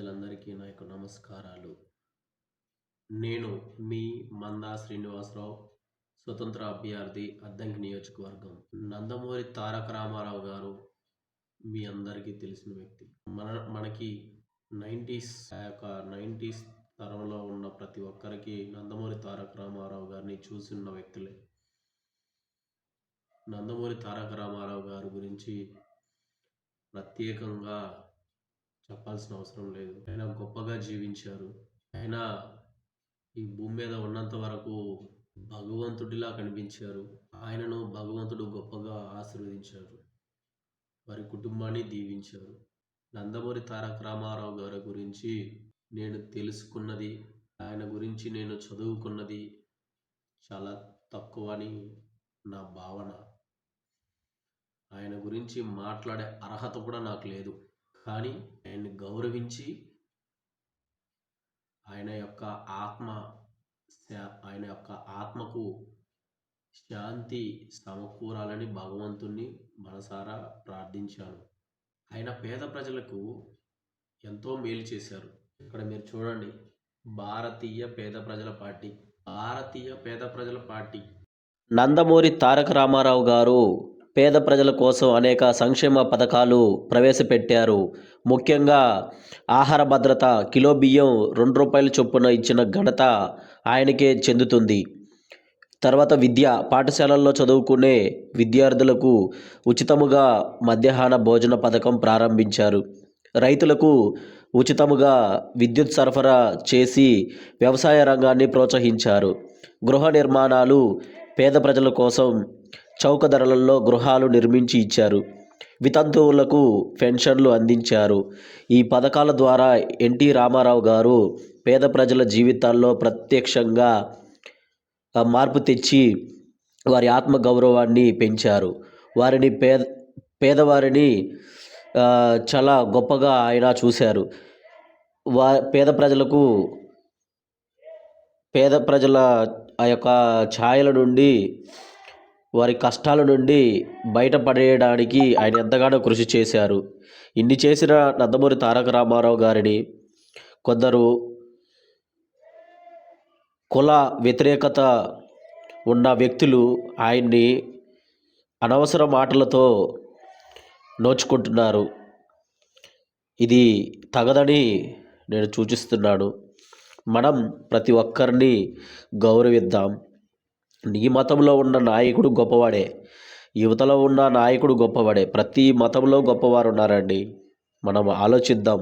ప్రజలందరికీ నా యొక్క నమస్కారాలు. నేను మీ మందా శ్రీనివాసరావు స్వతంత్ర అభ్యర్థి అద్దంకి నియోజకవర్గం. నందమూరి తారక రామారావు గారు మీ అందరికీ తెలిసిన వ్యక్తి. మన మనకి నైంటీస్ ఆ యొక్క నైంటీస్ తరంలో ఉన్న ప్రతి ఒక్కరికి నందమూరి తారక రామారావు గారిని చూసిన వ్యక్తులే. నందమూరి తారక రామారావు గారి గురించి ప్రత్యేకంగా చెప్పాల్సిన అవసరం లేదు. ఆయన గొప్పగా జీవించారు. ఆయన ఈ భూమి మీద ఉన్నంత వరకు భగవంతుడిలా కనిపించారు. ఆయనను భగవంతుడు గొప్పగా ఆశీర్వదించారు. వారి కుటుంబాన్ని దీవించారు. నందమూరి తారక రామారావు గారి గురించి నేను తెలుసుకున్నది ఆయన గురించి నేను చదువుకున్నది చాలా తక్కువ అని నా భావన. ఆయన గురించి మాట్లాడే అర్హత కూడా నాకు లేదు. కానీ ఆయన్ని గౌరవించి ఆయన యొక్క ఆత్మ శా- ఆయన యొక్క ఆత్మకు శాంతి సమకూరాలని భగవంతుణ్ణి మనసారా ప్రార్థించాను. ఆయన పేద ప్రజలకు ఎంతో మేలు చేశారు. ఇక్కడ మీరు చూడండి భారతీయ పేద ప్రజల పార్టీ భారతీయ పేద ప్రజల పార్టీ. నందమూరి తారక రామారావు గారు పేద ప్రజల కోసం అనేక సంక్షేమ పథకాలు ప్రవేశపెట్టారు. ముఖ్యంగా ఆహార భద్రత కిలో బియ్యం రెండు రూపాయల చొప్పున ఇచ్చిన ఘనత ఆయనకే చెందుతుంది. తర్వాత విద్య పాఠశాలల్లో చదువుకునే విద్యార్థులకు ఉచితముగా మధ్యాహ్న భోజన పథకం ప్రారంభించారు. రైతులకు ఉచితముగా విద్యుత్ సరఫరా చేసి వ్యవసాయ రంగాన్ని ప్రోత్సహించారు. గృహ నిర్మాణాలు పేద ప్రజల కోసం చౌక ధరలలో గృహాలు నిర్మించి ఇచ్చారు. వితంతువులకు పెన్షన్లు అందించారు. ఈ పథకాల ద్వారా ఎన్టీ రామారావు గారు పేద ప్రజల జీవితాల్లో ప్రత్యక్షంగా మార్పు తెచ్చి వారి ఆత్మ గౌరవాన్ని పెంచారు. వారిని పేద పేదవారిని చాలా గొప్పగా ఆయన చూశారు. వా పేద ప్రజలకు పేద ప్రజల ఆ యొక్క ఛాయల నుండి వారి కష్టాల నుండి బయటపడేయడానికి ఆయన ఎంతగానో కృషి చేశారు. ఇన్ని చేసిన నందమూరి తారక రామారావు గారిని కొందరు కుల వ్యతిరేకత ఉన్న వ్యక్తులు ఆయన్ని అనవసర మాటలతో నోచుకుంటున్నారు. ఇది తగదని నేను సూచిస్తున్నాను. మనం ప్రతి ఒక్కరిని గౌరవిద్దాం. నీ మతంలో ఉన్న నాయకుడు గొప్పవాడే యువతలో ఉన్న నాయకుడు గొప్పవాడే ప్రతి మతంలో గొప్పవారు ఉన్నారండి మనం ఆలోచిద్దాం.